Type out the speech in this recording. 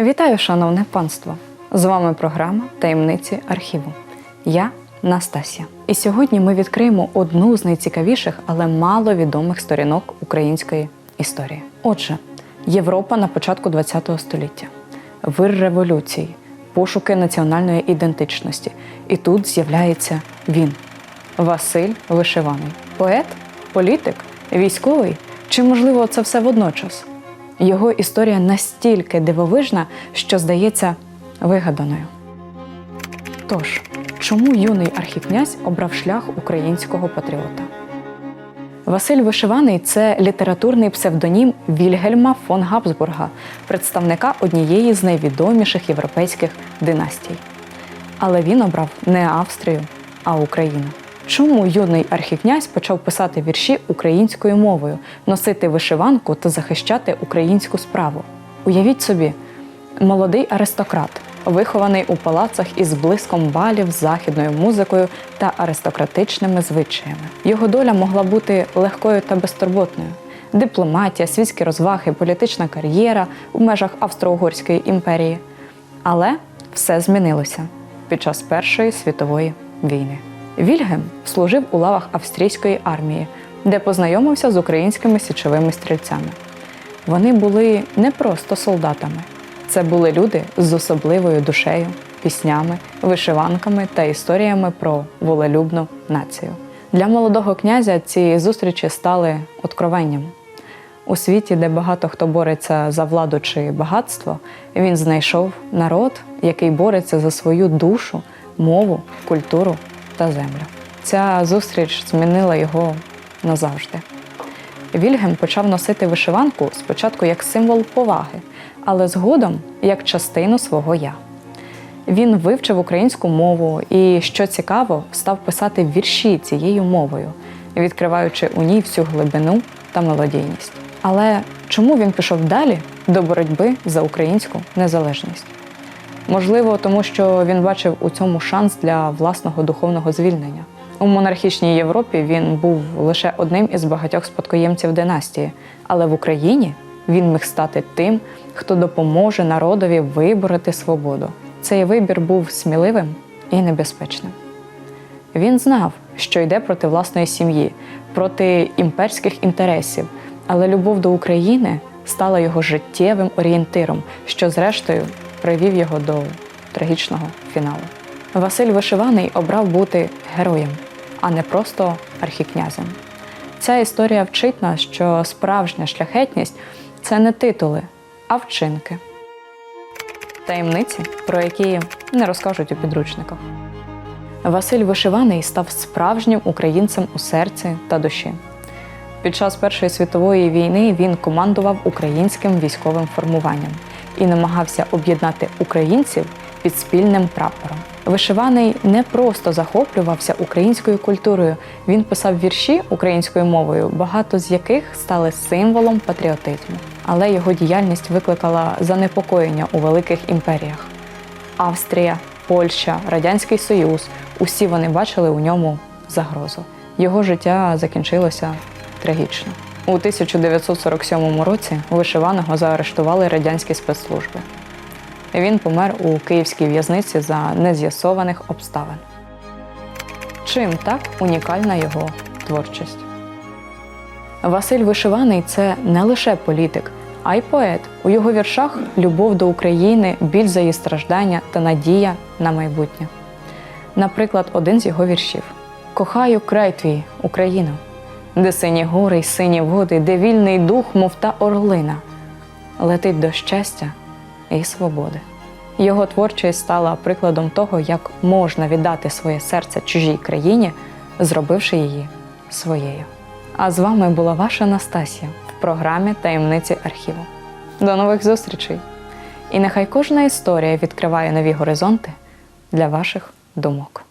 Вітаю, шановне панство! З вами програма Таємниці архіву. Я Настасія. І сьогодні ми відкриємо одну з найцікавіших, але маловідомих сторінок української історії. Отже, Європа на початку ХХ століття, вир революції, пошуки національної ідентичності. І тут з'являється він Василь Вишиваний. Поет, політик, військовий чи, можливо, це все водночас? Його історія настільки дивовижна, що здається вигаданою. Тож, чому юний архікнязь обрав шлях українського патріота? Василь Вишиваний це літературний псевдонім Вільгельма фон Габсбурга, представника однієї з найвідоміших європейських династій. Але він обрав не Австрію, а Україну. Чому юний архікнязь почав писати вірші українською мовою, носити вишиванку та захищати українську справу? Уявіть собі, молодий аристократ, вихований у палацах із блиском балів, західною музикою та аристократичними звичаями. Його доля могла бути легкою та безтурботною. Дипломатія, світські розваги, політична кар'єра у межах Австро-Угорської імперії. Але все змінилося під час Першої світової війни. Вільгем служив у лавах австрійської армії, де познайомився з українськими січовими стрільцями. Вони були не просто солдатами, це були люди з особливою душею, піснями, вишиванками та історіями про волелюбну націю. Для молодого князя ці зустрічі стали откровенням. У світі, де багато хто бореться за владу чи багатство, він знайшов народ, який бореться за свою душу, мову, культуру та землю. Ця зустріч змінила його назавжди. Вільгем почав носити вишиванку спочатку як символ поваги, але згодом як частину свого я. Він вивчив українську мову і, що цікаво, став писати вірші цією мовою, відкриваючи у ній всю глибину та мелодійність. Але чому він пішов далі до боротьби за українську незалежність? Можливо, тому що він бачив у цьому шанс для власного духовного звільнення. У монархічній Європі він був лише одним із багатьох спадкоємців династії, але в Україні він міг стати тим, хто допоможе народові вибороти свободу. Цей вибір був сміливим і небезпечним. Він знав, що йде проти власної сім'ї, проти імперських інтересів, але любов до України стала його життєвим орієнтиром, що, зрештою, привів його до трагічного фіналу. Василь Вишиваний обрав бути героєм, а не просто архікнязем. Ця історія вчить нас, що справжня шляхетність це не титули, а вчинки. Таємниці, про які не розкажуть у підручниках. Василь Вишиваний став справжнім українцем у серці та душі. Під час Першої світової війни він командував українським військовим формуванням і намагався об'єднати українців під спільним прапором. Вишиваний не просто захоплювався українською культурою, він писав вірші українською мовою, багато з яких стали символом патріотизму. Але його діяльність викликала занепокоєння у великих імперіях. Австрія, Польща, Радянський Союз усі вони бачили у ньому загрозу. Його життя закінчилося трагічно. У 1947 році вишиваного заарештували радянські спецслужби. Він помер у київській в'язниці за нез'ясованих обставин. Чим так унікальна його творчість? Василь Вишиваний це не лише політик, а й поет. У його віршах любов до України, біль за її страждання та надія на майбутнє. Наприклад, один з його віршів: Кохаю край твій, Україну, де сині гори й сині води, де вільний дух, мов та орлина, летить до щастя і свободи. Його творчість стала прикладом того, як можна віддати своє серце чужій країні, зробивши її своєю. А з вами була ваша Настасія в програмі Таємниці архіву. До нових зустрічей! І нехай кожна історія відкриває нові горизонти для ваших думок.